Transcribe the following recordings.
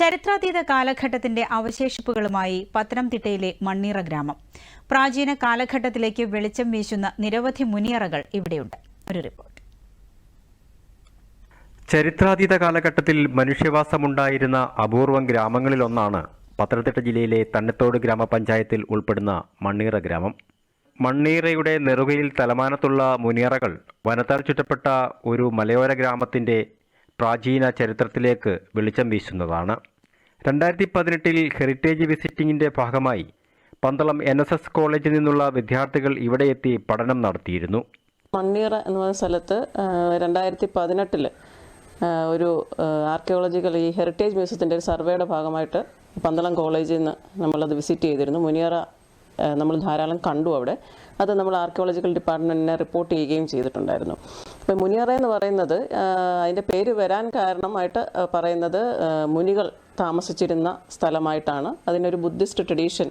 ചരിത്രാതീത കാലഘട്ടത്തിന്റെ അവശേഷിപ്പുകളുമായി പത്തനംതിട്ടയിലെ മണ്ണീറ ഗ്രാമം. പ്രാചീന കാലഘട്ടത്തിലേക്ക് വെളിച്ചം വീശുന്ന നിരവധി മുനിയറകൾ ഇവിടെയുണ്ട്. ഒരു റിപ്പോർട്ട്. ചരിത്രാതീത കാലഘട്ടത്തിൽ മനുഷ്യവാസമുണ്ടായിരുന്ന അപൂർവം ഗ്രാമങ്ങളിലൊന്നാണ് പത്തനംതിട്ട ജില്ലയിലെ തന്നത്തോട് ഗ്രാമപഞ്ചായത്തിൽ ഉൾപ്പെടുന്ന മണ്ണീറ ഗ്രാമം. മണ്ണീറയുടെ നെറുകയിൽ തലമാനത്തുള്ള മുനിയറകൾ വനത്താൽ ചുറ്റപ്പെട്ട ഒരു മലയോര ഗ്രാമത്തിന്റെ പ്രാചീന ചരിത്രത്തിലേക്ക് വെളിച്ചം വീശുന്നതാണ്. രണ്ടായിരത്തി പതിനെട്ടിൽ ഹെറിറ്റേജ് വിസിറ്റിംഗിന്റെ ഭാഗമായി പന്തളം എൻ എസ് എസ് കോളേജിൽ നിന്നുള്ള വിദ്യാർത്ഥികൾ ഇവിടെ എത്തി പഠനം നടത്തിയിരുന്നു. മണ്ണീറ എന്ന സ്ഥലത്ത് രണ്ടായിരത്തി പതിനെട്ടിൽ ഒരു ആർക്കിയോളജിക്കൽ ഈ ഹെറിറ്റേജ് മ്യൂസിയത്തിന്റെ ഒരു സർവേയുടെ ഭാഗമായിട്ട് പന്തളം കോളേജിൽ നിന്ന് നമ്മളത് വിസിറ്റ് ചെയ്തിരുന്നു. മുനിയറ നമ്മൾ ധാരാളം കണ്ടു അവിടെ. അത് നമ്മൾ ആർക്കിയോളജിക്കൽ ഡിപ്പാർട്ട്മെന്റിനെ റിപ്പോർട്ട് ചെയ്യുകയും ചെയ്തിട്ടുണ്ടായിരുന്നു. അപ്പോൾ മുനിയറ എന്ന് പറയുന്നത് അതിന്റെ പേര് വരാൻ കാരണമായിട്ട് പറയുന്നത് മുനികൾ താമസിച്ചിരുന്ന സ്ഥലമായിട്ടാണ്. അതിനൊരു ബുദ്ധിസ്റ്റ് ട്രഡീഷൻ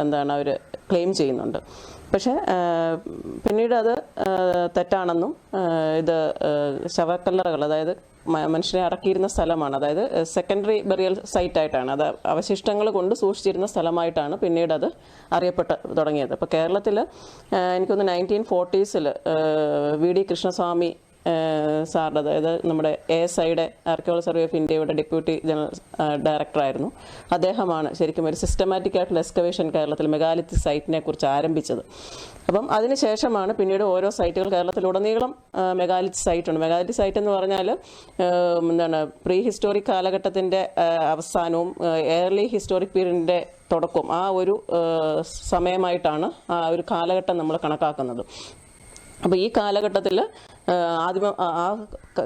എന്താണ് അവർ ക്ലെയിം ചെയ്യുന്നുണ്ട്. പക്ഷേ പിന്നീട് അത് തെറ്റാണെന്നും ഇത് ശവക്കല്ലറകൾ അതായത് മനുഷ്യനെ അടക്കിയിരുന്ന സ്ഥലമാണ്. അതായത് സെക്കൻഡറി ബെറിയൽ സൈറ്റ് ആയിട്ടാണ്. അത് അവശിഷ്ടങ്ങൾ കൊണ്ട് സൂക്ഷിച്ചിരുന്ന സ്ഥലമായിട്ടാണ് പിന്നീട് അത് അറിയപ്പെട്ട് തുടങ്ങിയത്. അപ്പോൾ കേരളത്തിൽ എനിക്കൊന്ന് നയന്റീൻ ഫോർട്ടീസിൽ വി. ഡി. കൃഷ്ണസ്വാമി സാറിന്റെ അതായത് നമ്മുടെ എ എസ് ഐയുടെ ആർക്കിയോളജി സർവേ ഓഫ് ഇന്ത്യയുടെ ഡെപ്യൂട്ടി ജനറൽ ഡയറക്ടറായിരുന്നു. അദ്ദേഹമാണ് ശരിക്കും ഒരു സിസ്റ്റമാറ്റിക് ആയിട്ടുള്ള എക്സ്കവേഷൻ കേരളത്തിൽ മെഗാലിത്തി സൈറ്റിനെ കുറിച്ച് ആരംഭിച്ചത്. അപ്പം അതിനുശേഷമാണ് പിന്നീട് ഓരോ സൈറ്റുകൾ കേരളത്തിലുടനീളം മെഗാലിത്തി സൈറ്റ് ഉണ്ട്. മെഗാലിറ്റി സൈറ്റ് എന്ന് പറഞ്ഞാൽ എന്താണ് പ്രീ ഹിസ്റ്റോറിക് കാലഘട്ടത്തിന്റെ അവസാനവും ഏർലി ഹിസ്റ്റോറിക് പീരീഡിന്റെ തുടക്കവും ആ ഒരു സമയമായിട്ടാണ് ആ ഒരു കാലഘട്ടം നമ്മൾ കണക്കാക്കുന്നത്. അപ്പോൾ ഈ കാലഘട്ടത്തിൽ ആദ്യമ ആ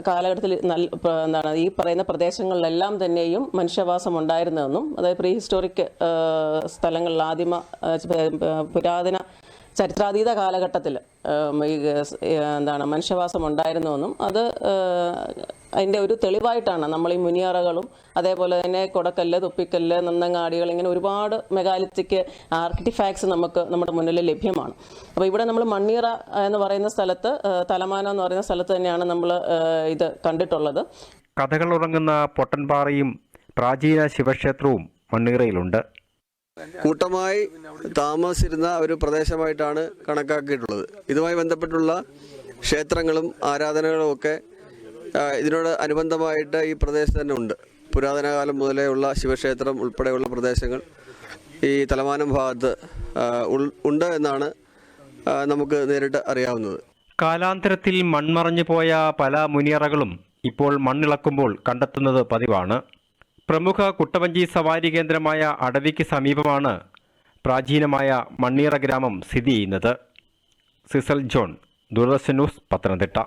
കാലഘട്ടത്തിൽ നല്ല എന്താണ് ഈ പറയുന്ന പ്രദേശങ്ങളിലെല്ലാം തന്നെയും മനുഷ്യവാസം ഉണ്ടായിരുന്നതെന്നും അതായത് പ്രീ ഹിസ്റ്റോറിക് സ്ഥലങ്ങളിൽ ആദിമ പുരാതന ചരിത്രാതീത കാലഘട്ടത്തിൽ എന്താണ് മനുഷ്യവാസം ഉണ്ടായിരുന്നുവെന്നും അത് അതിന്റെ ഒരു തെളിവായിട്ടാണ് നമ്മൾ ഈ മുനിയറകളും അതേപോലെ തന്നെ കൊടക്കല്ല് തുപ്പിക്കല്ല് നന്നങ്ങാടികൾ ഇങ്ങനെ ഒരുപാട് മെഗാലിത്തിക്ക് ആർക്കിറ്റിഫാക്ട്സ് നമുക്ക് നമ്മുടെ മുന്നിൽ ലഭ്യമാണ്. അപ്പോൾ ഇവിടെ നമ്മൾ മണ്ണീറ എന്ന് പറയുന്ന സ്ഥലത്ത് തലമാന എന്ന് പറയുന്ന സ്ഥലത്ത് തന്നെയാണ് നമ്മൾ ഇത് കണ്ടിട്ടുള്ളത്. കഥകൾ ഉറങ്ങുന്ന പൊട്ടൻപാറയും പ്രാചീന ശിവക്ഷേത്രവും മണ്ണീറയിലുണ്ട്. കൂട്ടമായി താമസിച്ചിരുന്ന ഒരു പ്രദേശമായിട്ടാണ് കണക്കാക്കിയിട്ടുള്ളത്. ഇതുമായി ബന്ധപ്പെട്ടുള്ള ക്ഷേത്രങ്ങളും ആരാധനകളും ഒക്കെ ഇതിനോട് അനുബന്ധമായിട്ട് ഈ പ്രദേശത്ത് തന്നെ ഉണ്ട്. പുരാതന കാലം മുതലേ ഉള്ള ശിവക്ഷേത്രം ഉൾപ്പെടെയുള്ള പ്രദേശങ്ങൾ ഈ തലമാനം ഭാഗത്ത് ഉണ്ട് എന്നാണ് നമുക്ക് നേരിട്ട് അറിയാവുന്നത്. കാലാന്തരത്തിൽ മൺമറഞ്ഞു പോയ പല മുനിയറകളും ഇപ്പോൾ മണ്ണിളക്കുമ്പോൾ കണ്ടെത്തുന്നത് പതിവാണ്. പ്രമുഖ കുട്ടവഞ്ചി സവാരി കേന്ദ്രമായ അടവിക്ക് സമീപമാണ് പ്രാചീനമായ മണ്ണീറ ഗ്രാമം സ്ഥിതി ചെയ്യുന്നത്. Cecil John Doordarshan news Pathanamthitta.